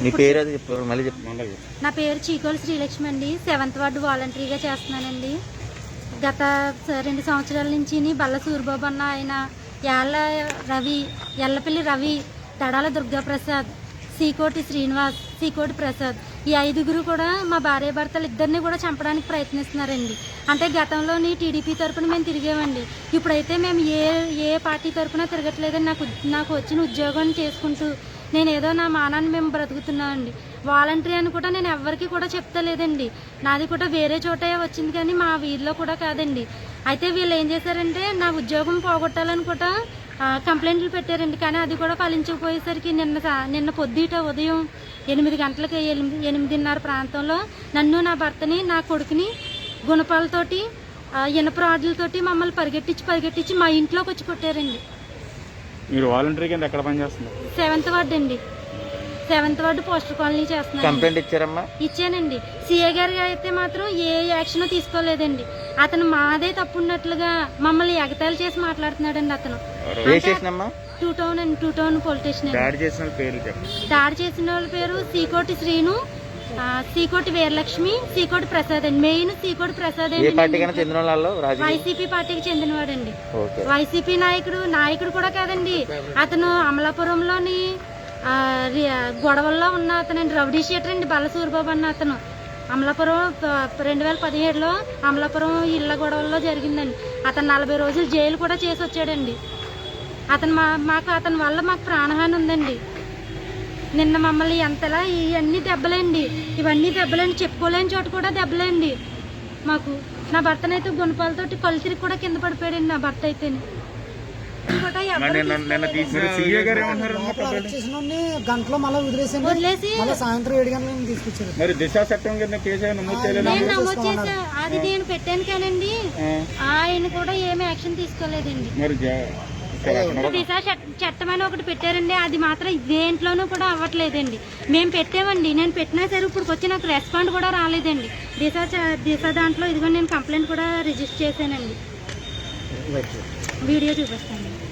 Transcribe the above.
మీ పేరు అది చెప్పు మళ్ళీ చెప్పు. నా పేరు చీకోలు శ్రీలక్ష్మి అండి. సెవెంత్ వార్డు వాలంటరీగా చేస్తున్నానండి. గత రెండు సంవత్సరాల నుంచి బల్ల సూరిబాబు అన్న ఆయన యాళ్ళ రవి ఎల్లపల్లి రవి తడాల దుర్గాప్రసాద్ సీకోటి శ్రీనివాస్ సీకోటి ప్రసాద్ ఈ ఐదుగురు కూడా మా భార్య భర్తలు ఇద్దరిని కూడా చంపడానికి ప్రయత్నిస్తున్నారండి. అంటే గతంలోని టీడీపీ తరపున మేము తిరిగామండి. ఇప్పుడైతే మేము ఏ ఏ పార్టీ తరపున తిరగట్లేదని నాకు నాకు వచ్చిన ఉద్యోగం చేసుకుంటూ నేను ఏదో నా మానాన్ని మేము బ్రతుకుతున్నామండి వాలంటరీ అని కూడా నేను ఎవరికి కూడా చెప్తలేదండి. నాది కూడా వేరే చోటే వచ్చింది కానీ మా వీధిలో కూడా కాదండి. అయితే వీళ్ళు ఏం చేశారంటే నా ఉద్యోగం పోగొట్టాలని కూడా కంప్లైంట్లు పెట్టారండి. కానీ అది కూడా ఫలించకపోయేసరికి నిన్న నిన్న పొద్దుట ఉదయం ఎనిమిది గంటలకి ఎనిమిది ఎనిమిదిన్నర ప్రాంతంలో నన్ను నా భర్తని నా కొడుకుని గుణపాలతోటి ఇనప రాడ్లతోటి మమ్మల్ని పరిగెట్టించి పరిగెట్టించి మా ఇంట్లోకి వచ్చి కొట్టారండి. మీరు వాలంటరీ కింద ఎక్కడ పని చేస్తున్నారు? సెవెంత్ వార్డు అండి. సెవెంత్ వార్డు పోస్టర్ కాలనీ చేస్తున్నాను. కంప్లైంట్ ఇచ్చారమ్మా? ఇచ్చానండి. సీఏ గారు అయితే మాత్రం ఏ యాక్షన్ తీసుకోలేదండి. అతను మాదే తప్పు ఉన్నట్లుగా మమ్మల్ని ఎగతాళి చేసి మాట్లాడుతున్నాడండి అతను. ఏ టూ టౌన్ అండి టూ టౌన్ పోలీస్ స్టేషన్ అండి. దాడి చేసిన వాళ్ళ పేర్లు చెప్పండి దాడి చేసిన వాళ్ళ పేరు సీకోటి శ్రీను సీకోటి వీరలక్ష్మి సీకోటి ప్రసాద్ అండి. మెయిన్ సీకోటి ప్రసాద్ ఏ పార్టీకైనా చెందిన వాళ్ళు రాజకీయ వైసీపీ పార్టీకి చెందినవాడండి. వైసీపీ నాయకుడు నాయకుడు కూడా కాదండి. అతను అమలాపురంలోని గొడవల్లో ఉన్న అతనండి. రౌడీ షీటర్ అండి బల్లసూరిబాబు అన్న అతను. అమలాపురం రెండు వేల పదిహేడులో అమలాపురం ఇళ్ళ గొడవల్లో జరిగిందండి. అతను నలభై రోజులు జైలు కూడా చేసి వచ్చాడండి అతను మా మాకు అతని వల్ల మాకు ప్రాణహాని ఉందండి. నిన్న మమ్మల్ని ఎంతలా ఇవన్నీ దెబ్బలండి. ఇవన్నీ దెబ్బలండి. చెప్పుకోలేని చోట కూడా దెబ్బలండి. మాకు నా భర్తనైతే గుణపాలతోటి కళ్ళు కూడా కింద పడిపోయాడండి నా భర్త అయితేనే. వచ్చేసిన గంటలో మళ్ళీ వదిలేసండి వదిలేసి మళ్ళీ సాయంత్రం ఏడు గంటలకు తీసుకొచ్చారు. మరి దిశ చట్టం కింద కేసు ఏమైనా నమోదు చేయలేదు? నేను నమోదు చేసా. అది నేను పెట్టాను కానండి. ఆయన కూడా ఏమి యాక్షన్ తీసుకోలేదండి. మరి దిశ చట్- చట్టం అని ఒకటి పెట్టారండి. అది మాత్రం దేంట్లోనూ కూడా అవ్వట్లేదండి. మేము పెట్టామండి. నేను పెట్టినా సరే ఇప్పుడు వచ్చి నాకు రెస్పాండ్ కూడా రాలేదండి. దిశ దిశ దాంట్లో ఇదిగో నేను కంప్లైంట్ కూడా రిజిస్టర్ చేశానండి. వీడియో చూపిస్తాను.